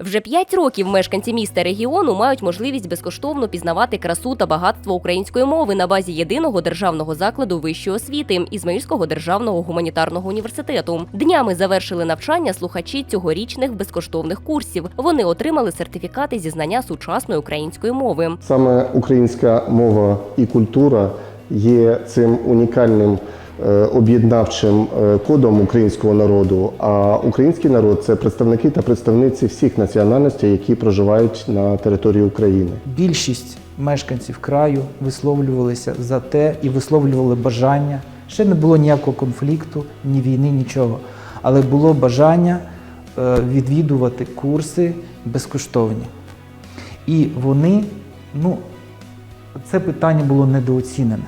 Вже п'ять років мешканці міста регіону мають можливість безкоштовно пізнавати красу та багатство української мови на базі єдиного державного закладу вищої освіти Ізмаїльського державного гуманітарного університету. Днями завершили навчання слухачі цьогорічних безкоштовних курсів. Вони отримали сертифікати зі знання сучасної української мови. Саме українська мова і культура є цим унікальним об'єднавчим е, кодом українського народу. А український народ це представники та представниці всіх національностей, які проживають на території України. Більшість мешканців краю висловлювалися за те і висловлювали бажання. Ще не було ніякого конфлікту, ні війни, нічого. Але було бажання е, відвідувати курси безкоштовні. І вони, ну, це питання було недооцінене.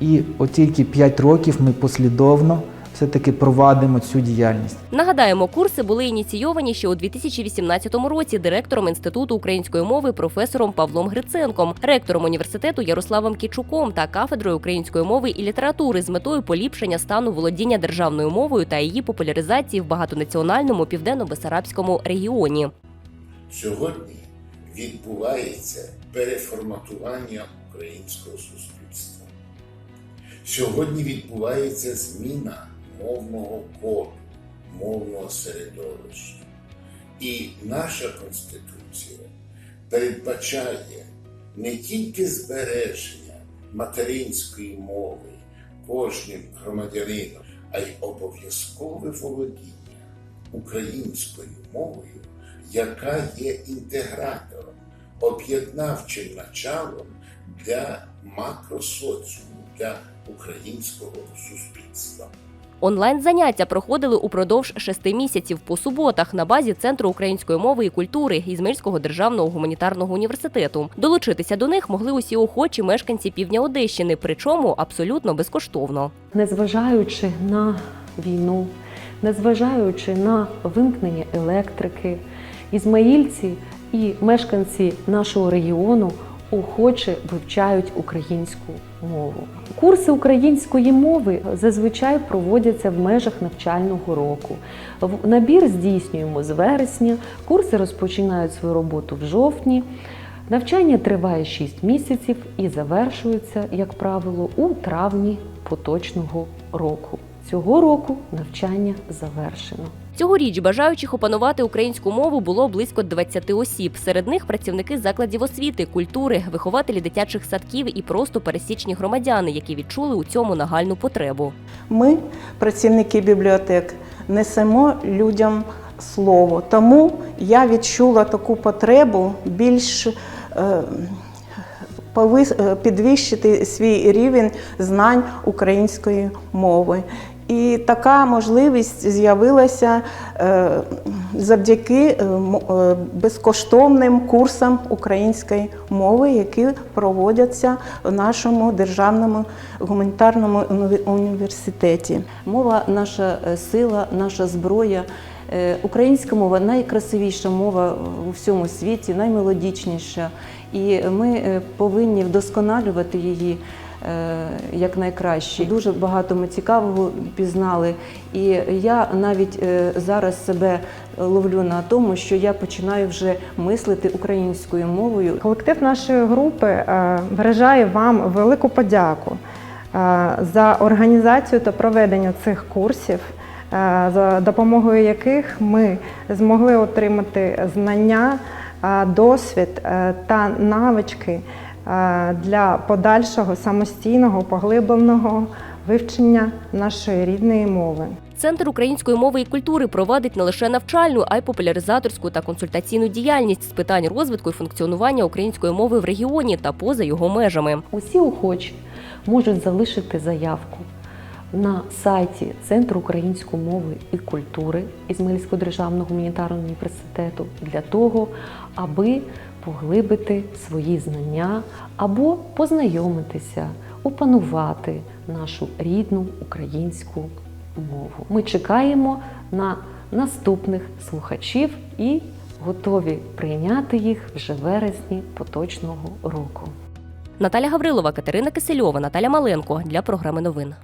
І от тільки 5 років ми послідовно все-таки провадимо цю діяльність. Нагадаємо, курси були ініційовані ще у 2018 році директором Інституту української мови професором Павлом Гриценком, ректором університету Ярославом Кічуком та кафедрою української мови і літератури з метою поліпшення стану володіння державною мовою та її популяризації в багатонаціональному південно-бесарабському регіоні. Сьогодні відбувається переформатування українського суспільства. Сьогодні відбувається зміна мовного коду, мовного середовища. І наша Конституція передбачає не тільки збереження материнської мови кожним громадянином, а й обов'язкове володіння українською мовою, яка є інтегратором, об'єднавчим началом для макросоціуму, для українського суспільства. Онлайн заняття проходили упродовж шести місяців по суботах на базі Центру української мови і культури Ізмельського державного гуманітарного університету. Долучитися до них могли усі охочі мешканці півдня Одещини, причому абсолютно безкоштовно. незважаючи на війну, незважаючи на вимкнення електрики, ізмаїльці і мешканці нашого регіону охоче вивчають українську мову. Курси української мови зазвичай проводяться в межах навчального року. Набір здійснюємо з вересня, курси розпочинають свою роботу в жовтні. Навчання триває 6 місяців і завершується, як правило, у травні поточного року. Цього року навчання завершено. Цьогоріч бажаючих опанувати українську мову було близько 20 осіб. Серед них працівники закладів освіти, культури, вихователі дитячих садків і просто пересічні громадяни, які відчули у цьому нагальну потребу. Ми, працівники бібліотек, несемо людям слово. Тому я відчула таку потребу більш е, е, підвищити свій рівень знань української мови. І така можливість з'явилася е, завдяки е, е, безкоштовним курсам української мови, які проводяться в нашому державному гуманітарному університеті. Мова наша сила, наша зброя. Українська мова найкрасивіша мова у всьому світі, наймелодічніша. І ми повинні вдосконалювати її якнайкраще. Дуже багато ми цікавого пізнали. І я навіть е, зараз себе ловлю на тому, що я починаю вже мислити українською мовою. Колектив нашої групи е, виражає вам велику подяку е, за організацію та проведення цих курсів, е, за допомогою яких ми змогли отримати знання, е, досвід е, та навички е, для подальшого самостійного поглибленого вивчення нашої рідної мови. Центр української мови і культури проводить не лише навчальну, а й популяризаторську та консультаційну діяльність з питань розвитку і функціонування української мови в регіоні та поза його межами. Усі охочі можуть залишити заявку на сайті Центру української мови і культури Ізмаїльського державного гуманітарного університету для того, аби поглибити свої знання або познайомитися, опанувати нашу рідну українську мову. Ми чекаємо на наступних слухачів і готові прийняти їх вже вересні поточного року. Наталя Гаврилова, Катерина Кисельова, Наталя Маленко для програми новин.